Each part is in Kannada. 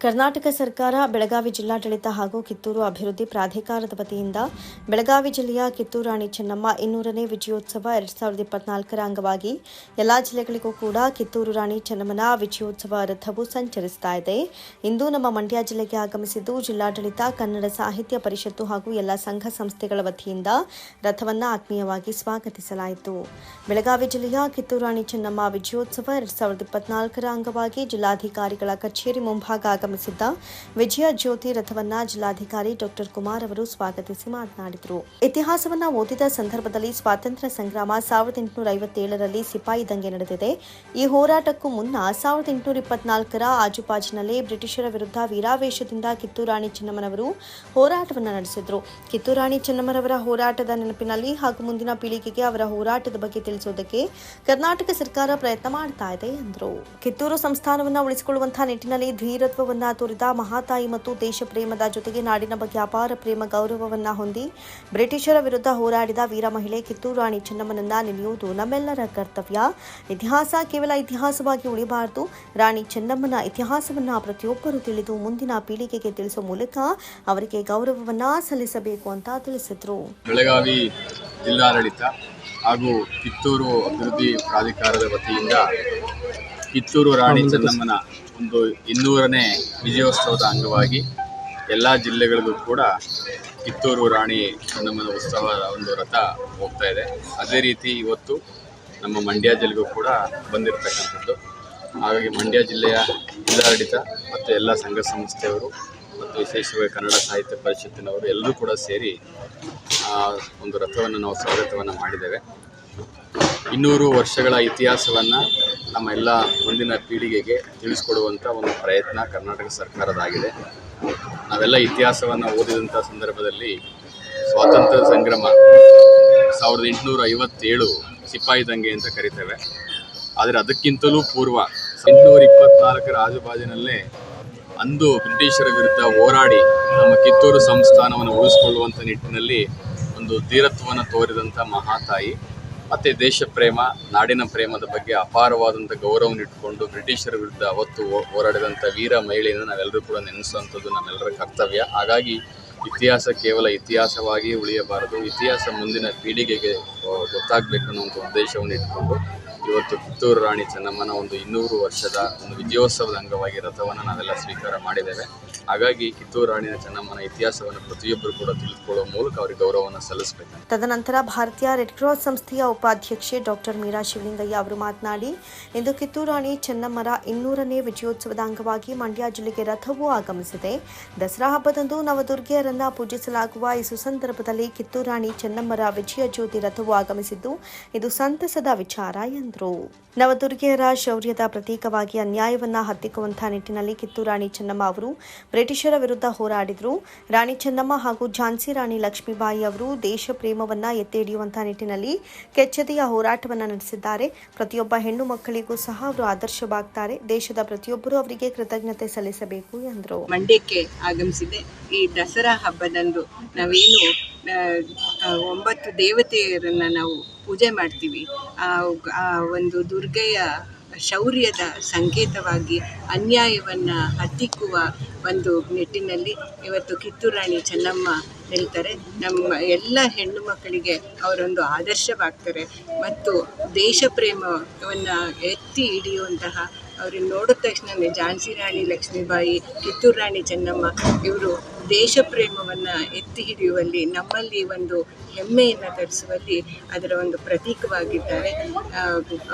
ಕರ್ನಾಟಕ ಸರ್ಕಾರ ಬೆಳಗಾವಿ ಜಿಲ್ಲಾಡಳಿತ ಹಾಗೂ ಕಿತ್ತೂರು ಅಭಿವೃದ್ಧಿ ಪ್ರಾಧಿಕಾರದ ವತಿಯಿಂದ ಬೆಳಗಾವಿ ಜಿಲ್ಲೆಯ ಕಿತ್ತೂರು ರಾಣಿ ಚೆನ್ನಮ್ಮ ಇನ್ನೂರನೇ ವಿಜಯೋತ್ಸವ ಎರಡ್ ಸಾವಿರದ ಇಪ್ಪತ್ನಾಲ್ಕರ ಅಂಗವಾಗಿ ಎಲ್ಲಾ ಜಿಲ್ಲೆಗಳಿಗೂ ಕೂಡ ಕಿತ್ತೂರು ರಾಣಿ ಚೆನ್ನಮ್ಮನ ವಿಜಯೋತ್ಸವ ರಥವು ಸಂಚರಿಸ್ತಾ ಇದೆ. ಇಂದು ನಮ್ಮ ಮಂಡ್ಯ ಜಿಲ್ಲೆಗೆ ಆಗಮಿಸಿದ್ದು ಜಿಲ್ಲಾಡಳಿತ, ಕನ್ನಡ ಸಾಹಿತ್ಯ ಪರಿಷತ್ತು ಹಾಗೂ ಎಲ್ಲ ಸಂಘ ಸಂಸ್ಥೆಗಳ ವತಿಯಿಂದ ರಥವನ್ನು ಆತ್ಮೀಯವಾಗಿ ಸ್ವಾಗತಿಸಲಾಯಿತು. ಬೆಳಗಾವಿ ಜಿಲ್ಲೆಯ ಕಿತ್ತೂರು ರಾಣಿ ಚೆನ್ನಮ್ಮ ವಿಜಯೋತ್ಸವ ಎರಡ್ ಸಾವಿರದ ಇಪ್ಪತ್ನಾಲ್ಕರ ಅಂಗವಾಗಿ ಜಿಲ್ಲಾಧಿಕಾರಿಗಳ ಕಚೇರಿ ಮುಂಭಾಗ ಆಗಮಿಸಿದ್ದ ವಿಜಯ ಜ್ಯೋತಿ ರಥವನ್ನ ಜಿಲ್ಲಾಧಿಕಾರಿ ಡಾಕ್ಟರ್ ಕುಮಾರ್ ಅವರು ಸ್ವಾಗತಿಸಿ ಮಾತನಾಡಿದರು. ಇತಿಹಾಸವನ್ನ ಓದಿದ ಸಂದರ್ಭದಲ್ಲಿ ಸ್ವಾತಂತ್ರ್ಯ ಸಂಗ್ರಾಮ ಸಾವಿರದ ಎಂಟುನೂರ ಐವತ್ತೇಳರಲ್ಲಿ ಸಿಪಾಯಿ ದಂಗೆ ನಡೆದಿದೆ. ಈ ಹೋರಾಟಕ್ಕೂ ಮುನ್ನ ಸಾವಿರದ ಎಂಟುನೂರ ಇಪ್ಪತ್ನಾಲ್ಕರ ಆಜುಬಾಜಿನಲ್ಲಿ ಬ್ರಿಟಿಷರ ವಿರುದ್ಧ ವೀರಾವೇಶದಿಂದ ಕಿತ್ತೂರಾಣಿ ಚೆನ್ನಮ್ಮನವರು ಹೋರಾಟವನ್ನು ನಡೆಸಿದ್ರು. ಕಿತ್ತೂರಾಣಿ ಚೆನ್ನಮ್ಮರವರ ಹೋರಾಟದ ನೆನಪಿನಲ್ಲಿ ಹಾಗೂ ಮುಂದಿನ ಪೀಳಿಗೆಗೆ ಅವರ ಹೋರಾಟದ ಬಗ್ಗೆ ತಿಳಿಸೋದಕ್ಕೆ ಕರ್ನಾಟಕ ಸರ್ಕಾರ ಪ್ರಯತ್ನ ಮಾಡ್ತಾ ಇದೆ ಎಂದರು. ಕಿತ್ತೂರು ಸಂಸ್ಥಾನವನ್ನ ಉಳಿಸಿಕೊಳ್ಳುವಂತಹ ನಿಟ್ಟಿನಲ್ಲಿ ಧೀರತ್ವವನ್ನ ತೋರಿದ ಮಹಾತಾಯಿ ಮತ್ತು ದೇಶ ಪ್ರೇಮದ ಜೊತೆಗೆ ನಾಡಿನ ಬಗ್ಗೆ ಅಪಾರ ಪ್ರೇಮ ಗೌರವವನ್ನ ಹೊಂದಿ ಬ್ರಿಟಿಷರ ವಿರುದ್ಧ ಹೋರಾಡಿದ ವೀರ ಮಹಿಳೆ ಕಿತ್ತೂರು ರಾಣಿ ಚೆನ್ನಮ್ಮನನ್ನ ನೆನೆಯುವುದು ನಮ್ಮೆಲ್ಲರ ಕರ್ತವ್ಯ. ಇತಿಹಾಸ ಕೇವಲ ಇತಿಹಾಸವಾಗಿ ಉಳಿಬಾರದು. ರಾಣಿ ಚೆನ್ನಮ್ಮನ ಇತಿಹಾಸವನ್ನ ಪ್ರತಿಯೊಬ್ಬರು ತಿಳಿದು ಮುಂದಿನ ಪೀಳಿಗೆಗೆ ತಿಳಿಸುವ ಮೂಲಕ ಅವರಿಗೆ ಗೌರವವನ್ನ ಸಲ್ಲಿಸಬೇಕು ಅಂತ ತಿಳಿಸಿದ್ರು. ಬೆಳಗಾವಿ ಜಿಲ್ಲಾಡಳಿತ ಹಾಗೂ ಕಿತ್ತೂರು ಅಭಿವೃದ್ಧಿ ಪ್ರಾಧಿಕಾರದ ವತಿಯಿಂದ ಕಿತ್ತೂರು ರಾಣಿ ಚೆನ್ನಮ್ಮನ ಒಂದು ಇನ್ನೂರನೇ ವಿಜಯೋತ್ಸವದ ಅಂಗವಾಗಿ ಎಲ್ಲ ಜಿಲ್ಲೆಗಳಿಗೂ ಕೂಡ ಕಿತ್ತೂರು ರಾಣಿ ಚೆನ್ನಮ್ಮನ ಉತ್ಸವದ ಒಂದು ರಥ ಹೋಗ್ತಾ ಇದೆ. ಅದೇ ರೀತಿ ಇವತ್ತು ನಮ್ಮ ಮಂಡ್ಯ ಜಿಲ್ಲೆಗೂ ಕೂಡ ಬಂದಿರತಕ್ಕಂಥದ್ದು. ಹಾಗಾಗಿ ಮಂಡ್ಯ ಜಿಲ್ಲೆಯ ಜಿಲ್ಲಾಡಳಿತ ಮತ್ತು ಎಲ್ಲ ಸಂಘ ಸಂಸ್ಥೆಯವರು ಮತ್ತು ವಿಶೇಷವಾಗಿ ಕನ್ನಡ ಸಾಹಿತ್ಯ ಪರಿಷತ್ತಿನವರು ಎಲ್ಲರೂ ಕೂಡ ಸೇರಿ ಒಂದು ರಥವನ್ನು ನಾವು ಸ್ವಾಗತವನ್ನು ಮಾಡಿದ್ದೇವೆ. ಇನ್ನೂರು ವರ್ಷಗಳ ಇತಿಹಾಸವನ್ನು ನಮ್ಮ ಎಲ್ಲ ಮುಂದಿನ ಪೀಳಿಗೆಗೆ ತಿಳಿಸ್ಕೊಡುವಂಥ ಒಂದು ಪ್ರಯತ್ನ ಕರ್ನಾಟಕ ಸರ್ಕಾರದಾಗಿದೆ ನಾವೆಲ್ಲ ಇತಿಹಾಸವನ್ನು ಓದಿದಂಥ ಸಂದರ್ಭದಲ್ಲಿ ಸ್ವಾತಂತ್ರ್ಯ ಸಂಗ್ರಾಮ ಸಾವಿರದ ಎಂಟುನೂರ ಐವತ್ತೇಳು ಸಿಪಾಯಿ ದಂಗೆ ಅಂತ ಕರಿತೇವೆ. ಆದರೆ ಅದಕ್ಕಿಂತಲೂ ಪೂರ್ವ ಎಂಟುನೂರ ಇಪ್ಪತ್ನಾಲ್ಕರ ಆಜುಬಾಜಿನಲ್ಲೇ ಅಂದು ಬ್ರಿಟಿಷರ ವಿರುದ್ಧ ಹೋರಾಡಿ ನಮ್ಮ ಕಿತ್ತೂರು ಸಂಸ್ಥಾನವನ್ನು ಉಳಿಸಿಕೊಳ್ಳುವಂಥ ನಿಟ್ಟಿನಲ್ಲಿ ಒಂದು ಧೀರತ್ವವನ್ನು ತೋರಿದಂಥ ಮಹಾತಾಯಿ. ಮತ್ತು ದೇಶ ಪ್ರೇಮ, ನಾಡಿನ ಪ್ರೇಮದ ಬಗ್ಗೆ ಅಪಾರವಾದಂಥ ಗೌರವವನ್ನು ಇಟ್ಕೊಂಡು ಬ್ರಿಟಿಷರ ವಿರುದ್ಧ ಅವತ್ತು ಹೋರಾಡಿದಂಥ ವೀರ ಮಹಿಳೆಯನ್ನು ನಾವೆಲ್ಲರೂ ಕೂಡ ನೆನೆಸುವಂಥದ್ದು ನಮ್ಮೆಲ್ಲರ ಕರ್ತವ್ಯ. ಹಾಗಾಗಿ ಇತಿಹಾಸ ಕೇವಲ ಇತಿಹಾಸವಾಗಿ ಉಳಿಯಬಾರದು. ಇತಿಹಾಸ ಮುಂದಿನ ಪೀಳಿಗೆಗೆ ಗೊತ್ತಾಗಬೇಕು ಅನ್ನುವಂಥ ಉದ್ದೇಶವನ್ನು ಇಟ್ಕೊಂಡು ಇವತ್ತು ಕಿತ್ತೂರು ರಾಣಿ ಚೆನ್ನಮ್ಮನ ಒಂದು ಇನ್ನೂರು ವರ್ಷದ ಒಂದು ವಿಜಯೋತ್ಸವದ ಅಂಗವಾಗಿ ರಥವನ್ನು ನಾವೆಲ್ಲ ಸ್ವೀಕಾರ ಮಾಡಿದ್ದೇವೆ. ಹಾಗಾಗಿ ಕಿತ್ತೂರು ರಾಣಿ ಚೆನ್ನಮ್ಮನ ಇತಿಹಾಸವನ್ನು ಪ್ರತಿಯೊಬ್ಬರು ಕೂಡ ತಿಳಿದುಕೊಳ್ಳುವ ಮೂಲಕ ಅವರಿಗೆ ಗೌರವವನ್ನು ಸಲ್ಲಿಸಬೇಕು. ತದನಂತರ ಭಾರತೀಯ ರೆಡ್ ಕ್ರಾಸ್ ಸಂಸ್ಥೆಯ ಉಪಾಧ್ಯಕ್ಷೆ ಡಾಕ್ಟರ್ ಮೀರಾ ಶಿವಲಿಂಗಯ್ಯ ಅವರು ಮಾತನಾಡಿ, ಇಂದು ಕಿತ್ತೂರು ರಾಣಿ ಚೆನ್ನಮ್ಮರ ಇನ್ನೂರನೇ ವಿಜಯೋತ್ಸವದ ಅಂಗವಾಗಿ ಮಂಡ್ಯ ಜಿಲ್ಲೆಗೆ ರಥವು ಆಗಮಿಸಿದೆ. ದಸರಾ ಹಬ್ಬದಂದು ನವದುರ್ಗೆಯರನ್ನ ಪೂಜಿಸಲಾಗುವ ಈ ಸುಸಂದರ್ಭದಲ್ಲಿ ಕಿತ್ತೂರು ರಾಣಿ ಚೆನ್ನಮ್ಮರ ವಿಜಯ ಜ್ಯೋತಿ ರಥವು ಆಗಮಿಸಿದ್ದು, ಇದು ಸಂತಸದ ವಿಚಾರ ಎಂದರು. ನವದುರ್ಗೆಯರ ಶೌರ್ಯದ ಪ್ರತೀಕವಾಗಿ ಅನ್ಯಾಯವನ್ನ ಹತ್ತಿಕ್ಕುವಂತಹ ನಿಟ್ಟಿನಲ್ಲಿ ಕಿತ್ತೂರು ರಾಣಿ ಚೆನ್ನಮ್ಮ ಅವರು ಬ್ರಿಟಿಷರ ವಿರುದ್ಧ ಹೋರಾಡಿದ್ರು. ರಾಣಿ ಚೆನ್ನಮ್ಮ ಹಾಗೂ ಝಾನ್ಸಿ ರಾಣಿ ಲಕ್ಷ್ಮೀಬಾಯಿ ಅವರು ದೇಶ ಪ್ರೇಮವನ್ನ ಎತ್ತಿ ಹಿಡಿಯುವಂತಹ ನಿಟ್ಟಿನಲ್ಲಿ ಕೆಚ್ಚೆದೆಯ ಹೋರಾಟವನ್ನ ನಡೆಸಿದ್ದಾರೆ. ಪ್ರತಿಯೊಬ್ಬ ಹೆಣ್ಣು ಮಕ್ಕಳಿಗೂ ಸಹ ಅವರು ಆದರ್ಶವಾಗ್ತಾರೆ. ದೇಶದ ಪ್ರತಿಯೊಬ್ಬರು ಅವರಿಗೆ ಕೃತಜ್ಞತೆ ಸಲ್ಲಿಸಬೇಕು ಎಂದರು. ಮಂಡ್ಯಕ್ಕೆ ಆಗಮಿಸಿದೆ. ಈ ದಸರಾ ಹಬ್ಬದಂದು ನಾವೇನು ಒಂಬತ್ತು ದೇವತೆಯರನ್ನು ನಾವು ಪೂಜೆ ಮಾಡ್ತೀವಿ. ಆ ಒಂದು ದುರ್ಗೆಯ ಶೌರ್ಯದ ಸಂಕೇತವಾಗಿ ಅನ್ಯಾಯವನ್ನು ಹತ್ತಿಕ್ಕುವ ಒಂದು ನಿಟ್ಟಿನಲ್ಲಿ ಇವತ್ತು ಕಿತ್ತೂರು ರಾಣಿ ಚೆನ್ನಮ್ಮ ಹೇಳ್ತಾರೆ. ನಮ್ಮ ಎಲ್ಲ ಹೆಣ್ಣು ಮಕ್ಕಳಿಗೆ ಅವರೊಂದು ಆದರ್ಶವಾಗ್ತಾರೆ. ಮತ್ತು ದೇಶ ಪ್ರೇಮವನ್ನು ಎತ್ತಿ ಹಿಡಿಯುವಂತಹ ಅವ್ರನ್ನ ನೋಡಿದ ತಕ್ಷಣ ಝಾನ್ಸಿ ರಾಣಿ, ಲಕ್ಷ್ಮೀಬಾಯಿ, ಕಿತ್ತೂರು ರಾಣಿ ಚೆನ್ನಮ್ಮ ಇವರು ದೇಶ ಪ್ರೇಮವನ್ನು ಎತ್ತಿ ಹಿಡಿಯುವಲ್ಲಿ, ನಮ್ಮಲ್ಲಿ ಒಂದು ಹೆಮ್ಮೆಯನ್ನು ತರಿಸುವಲ್ಲಿ ಅದರ ಒಂದು ಪ್ರತೀಕವಾಗಿದ್ದಾರೆ.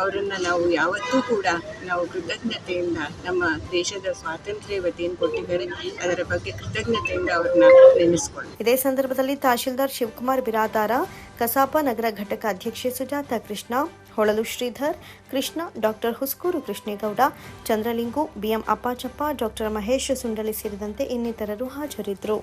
ಅವರನ್ನು ನಾವು ಯಾವತ್ತೂ ಕೂಡ ನಾವು ಕೃತಜ್ಞತೆಯಿಂದ ನಮ್ಮ ದೇಶದ ಸ್ವಾತಂತ್ರ್ಯ ವತಿಯನ್ನು ಕೊಟ್ಟಿದ್ದಾರೆ. ಅದರ ಬಗ್ಗೆ ಕೃತಜ್ಞತೆಯಿಂದ ಅವ್ರನ್ನ ನೆನೆಸ್ಕೊಳ್ಳಿ ಇದೇ ಸಂದರ್ಭದಲ್ಲಿ ತಹಶೀಲ್ದಾರ್ ಶಿವಕುಮಾರ್ ಬಿರಾದಾರ, ಕಸಾಪ ನಗರ ಘಟಕ ಅಧ್ಯಕ್ಷೆ Sujatha Krishna Holalu Sridhar, Krishna, doctor Huskuru Krishnegowda, Chandralingu, B M Appachappa, doctor Mahesh Sundali ಸೇರಿದಂತೆ ಇನ್ನಿತರರು ಹಾಜರಿದ್ದರು.